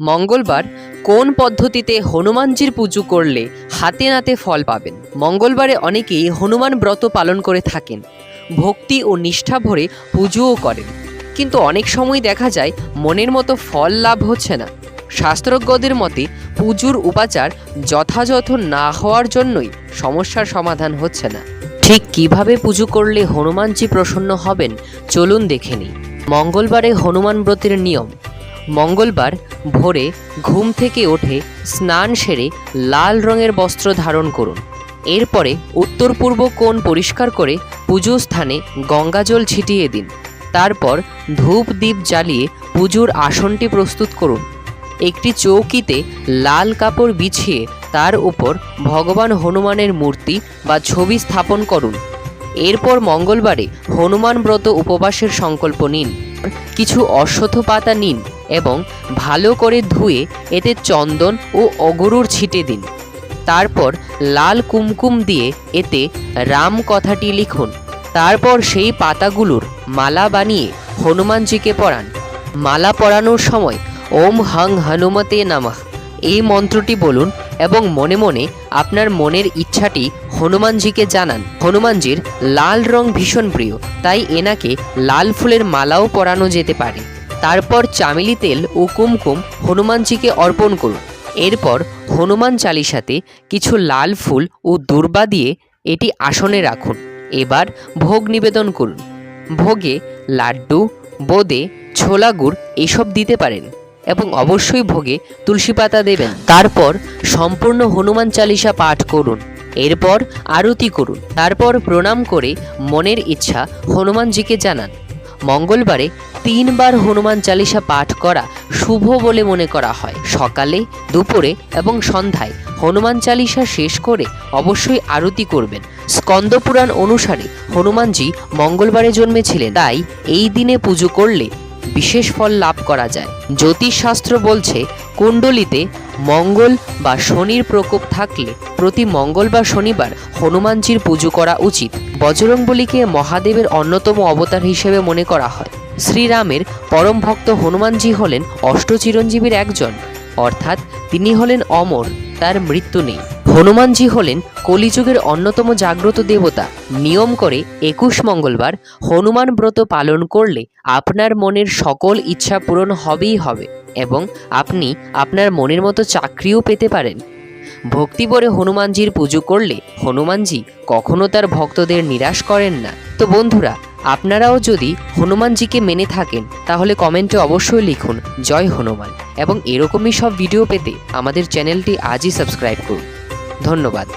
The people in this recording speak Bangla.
মঙ্গলবার কোন পদ্ধতিতে হনুমানজির পুজো করলে হাতে নাতে ফল পাবেন? মঙ্গলবারে অনেকেই হনুমান ব্রত পালন করে থাকেন। ভক্তি ও নিষ্ঠা ভরে পুজোও করেন। কিন্তু অনেক সময় দেখা যায় মনের মতো ফল লাভ হচ্ছে না। শাস্ত্রজ্ঞদের মতে পুজোর উপাচার যথাযথ না হওয়ার জন্যই সমস্যার সমাধান হচ্ছে না। ঠিক কীভাবে পুজো করলে হনুমানজি প্রসন্ন হবেন? চলুন দেখে নিই। মঙ্গলবারে হনুমান ব্রতের নিয়ম। মঙ্গলবার ভোরে ঘুম থেকে ওঠে স্নান সেরে লাল রঙের বস্ত্র ধারণ করুন। এরপরে উত্তর পূর্ব কোণ পরিষ্কার করে পুজো স্থানে গঙ্গাজল ছিটিয়ে দিন। তারপর ধূপ দ্বীপ জ্বালিয়ে পুজোর আসনটি প্রস্তুত করুন। একটি চৌকিতে লাল কাপড় বিছিয়ে তার উপর ভগবান হনুমানের মূর্তি বা ছবি স্থাপন করুন। এরপর মঙ্গলবারে হনুমান ব্রত উপবাসের সংকল্প নিন। কিছু অশ্বত্থ পাতা নিন। এবং ভালো করে ধুয়ে এতে চন্দন ও অগরুর ছিটে দিন। তারপর লাল কুমকুম দিয়ে এতে রাম কথাটি লিখুন। তারপর সেই পাতাগুলোর মালা বানিয়ে হনুমানজিকে পরান মালা পরানোর সময় ওম হং হনুমতে নামাহ এই মন্ত্রটি বলুন এবং মনে মনে আপনার মনের ইচ্ছাটি হনুমানজিকে জানান। হনুমানজির লাল রং ভীষণ প্রিয়, তাই এনাকে লাল ফুলের মালাও পরানো যেতে পারে। তারপর চামেলি তেল ও কুমকুম হনুমানজিকে অর্পণ করুন। এরপর হনুমান চালিসাতে কিছু লাল ফুল ও দুর্বা দিয়ে এটি আসনে রাখুন। এবার ভোগ নিবেদন করুন। ভোগে লাড্ডু, বোঁদে, ছোলা গুড় এসব দিতে পারেন এবং অবশ্যই ভোগে তুলসী পাতা দেবেন। তারপর সম্পূর্ণ হনুমান চালিসা পাঠ করুন। এরপর আরতি করুন। তারপর প্রণাম করে মনের ইচ্ছা হনুমানজিকে জানান। মঙ্গলবারে তিনবার হনুমান চালিসা পাঠ করা শুভ বলে মনে করা হয়। সকালে, দুপুরে এবং সন্ধ্যায় হনুমান চালিসা শেষ করে অবশ্যই আরতি করবেন। স্কন্দপুরাণ অনুসারে হনুমানজি মঙ্গলবারে জন্মেছিলেন। তাই এই দিনে পুজো করলে বিশেষ ফল লাভ করা যায়। জ্যোতিষশাস্ত্র বলছে, কুণ্ডলিতে মঙ্গল বা শনির প্রকোপ থাকলে প্রতি মঙ্গল বা শনিবার হনুমানজির পুজো করা উচিত। বজরংবলীকে মহাদেবের অন্যতম অবতার হিসেবে মনে করা হয়। শ্রীরামের পরম ভক্ত হনুমানজি হলেন অষ্টচিরঞ্জীবীর একজন। অর্থাৎ তিনি হলেন অমর, তার মৃত্যু নেই। হনুমানজি হলেন কলিযুগের অন্যতম জাগ্রত দেবতা। নিয়ম করে একুশ মঙ্গলবার হনুমান ব্রত পালন করলে আপনার মনের সকল ইচ্ছা পূরণ হবেই হবে এবং আপনি আপনার মনের মতো চাকরিও পেতে পারেন। ভক্তি ভরে হনুমানজির পুজো করলে হনুমানজি কখনো তার ভক্তদের নিরাশ করেন না। তো বন্ধুরা, আপনারাও যদি হনুমানজিকে মেনে থাকেন, তাহলে কমেন্টে অবশ্যই লিখুন, জয় হনুমান এবং এরকমই সব ভিডিও পেতে আমাদের চ্যানেলটি আজই সাবস্ক্রাইব করুন। ধন্যবাদ।